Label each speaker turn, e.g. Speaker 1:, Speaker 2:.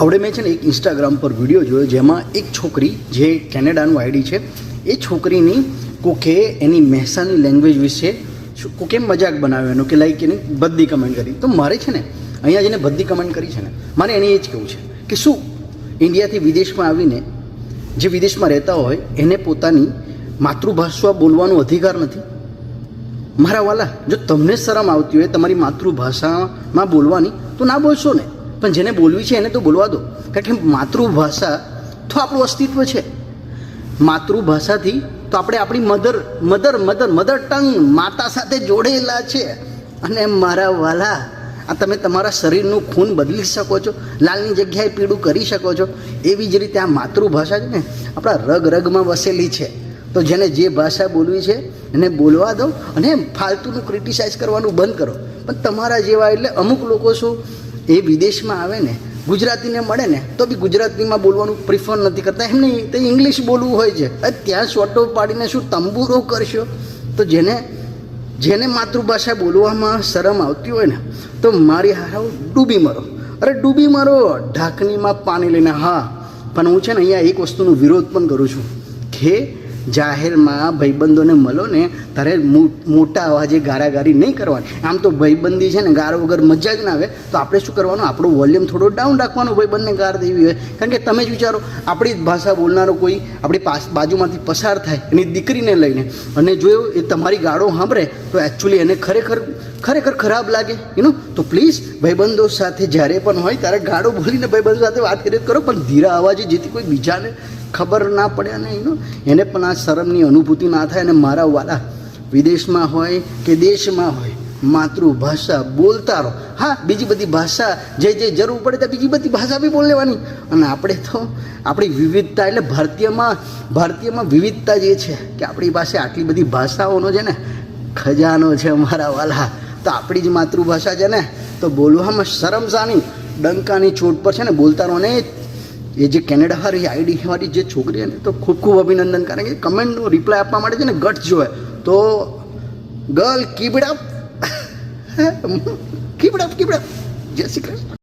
Speaker 1: આવડે મેં છે ને એક ઇન્સ્ટાગ્રામ પર વીડિયો જોયો જેમાં એક છોકરી જે કેનેડાનું આઈડી છે, એ છોકરીની કોકે એની મહેસાની લેંગ્વેજ વિશે કોકે મજાક બનાવ્યો એનો કે લાઈક એની બધી કમેન્ટ કરી. તો મારે છે ને અહીંયા જઈને બધી કમેન્ટ કરી છે ને, મારે એને એ જ કહેવું છે કે શું ઇન્ડિયાથી વિદેશમાં આવીને જે વિદેશમાં રહેતા હોય, એને પોતાની માતૃભાષા બોલવાનો અધિકાર નથી? મારા વાલા, જો તમને શરમ આવતી હોય તમારી માતૃભાષામાં બોલવાની, તો ના બોલશો ને? પણ જેને બોલવી છે એને તો બોલવા દો. કારણ કે માતૃભાષા તો આપણું અસ્તિત્વ છે. માતૃભાષાથી તો આપણે આપણી mother mother mother mother tongue માતા સાથે જોડેલા છે. અને મારા વાલા, આ તમે તમારા શરીરનું ખૂન બદલી શકો છો, લાલની જગ્યાએ પીળું કરી શકો છો. એવી જ રીતે આ માતૃભાષા છે ને, આપણા રગ રગમાં વસેલી છે. તો જેને જે ભાષા બોલવી છે, એને બોલવા દો અને ફાલતુનું ક્રિટિસાઇઝ કરવાનું બંધ કરો. પણ તમારા જેવા એટલે અમુક લોકો શું એ વિદેશમાં આવે ને, ગુજરાતીને મળે ને, તો બી ગુજરાતીમાં બોલવાનું પ્રિફર નથી કરતા. એમને તે ઇંગ્લિશ બોલવું હોય છે. ત્યાં શોટો પાડીને શું તંબુરો કરશો? તો જેને જેને માતૃભાષા બોલવામાં શરમ આવતી હોય ને, તો મારી હાવ ડૂબી મરો. અરે ડૂબી મરો, ઢાંકણીમાં પાણી લઈને, હા. પણ હું છે ને અહીંયા એક વસ્તુનો વિરોધ પણ કરું છું. કે જાહેરમાં ભાઈબંધોને મળો ને ત્યારે મોટા અવાજે ગારાગારી નહીં કરવાની. આમ તો ભાઈબંધી છે ને, ગાર વગર મજા જ ના આવે. તો આપણે શું કરવાનું? આપણું વોલ્યુમ થોડો ડાઉન રાખવાનું, ભાઈબંધને ગાર દેવી હોય. કારણ કે તમે જ વિચારો, આપણી ભાષા બોલનારો કોઈ આપણી પાસ, બાજુમાંથી પસાર થાય એની દીકરીને લઈને. અને જો એ તમારી ગાળો સાંભળે, તો એકચ્યુઅલી એને ખરેખર ખરેખર ખરાબ લાગે. યુ તો પ્લીઝ ભાઈબંધો સાથે જ્યારે પણ હોય ત્યારે ગાળો બોલીને ભાઈબંધો સાથે વાત કરી કરો, પણ ધીરા અવાજે જેથી કોઈ બીજાને ખબર ના પડે અને એનું એને પણ આ શરમની અનુભૂતિ ના થાય અને મારા વાલા વિદેશમાં હોય કે દેશમાં હોય, માતૃભાષા બોલતા રહો. હા, બીજી બધી ભાષા જે જે જરૂર પડે ત્યાં બીજી બધી ભાષા બી બોલી લેવાની. અને આપણે તો આપણી વિવિધતા એટલે ભારતીયમાં ભારતીયમાં વિવિધતા જે છે કે આપણી પાસે આટલી બધી ભાષાઓનો છે ને, ખજાનો છે અમારા વાલા. તો આપણી જ માતૃભાષા છે ને, તો બોલવામાં શરમ સાની ડંકાની ચોટ પર છે ને બોલતા રહો ને એ જે કેનેડા હારી આઈડી વાળી જે છોકરી હતી તો ખૂબ ખૂબ અભિનંદન કારણ કે કમેન્ટનો રિપ્લાય આપવા માટે છે ને ગટ જોવે. તો ગર્લ અપ કીપ અપ જય શ્રી કૃષ્ણ.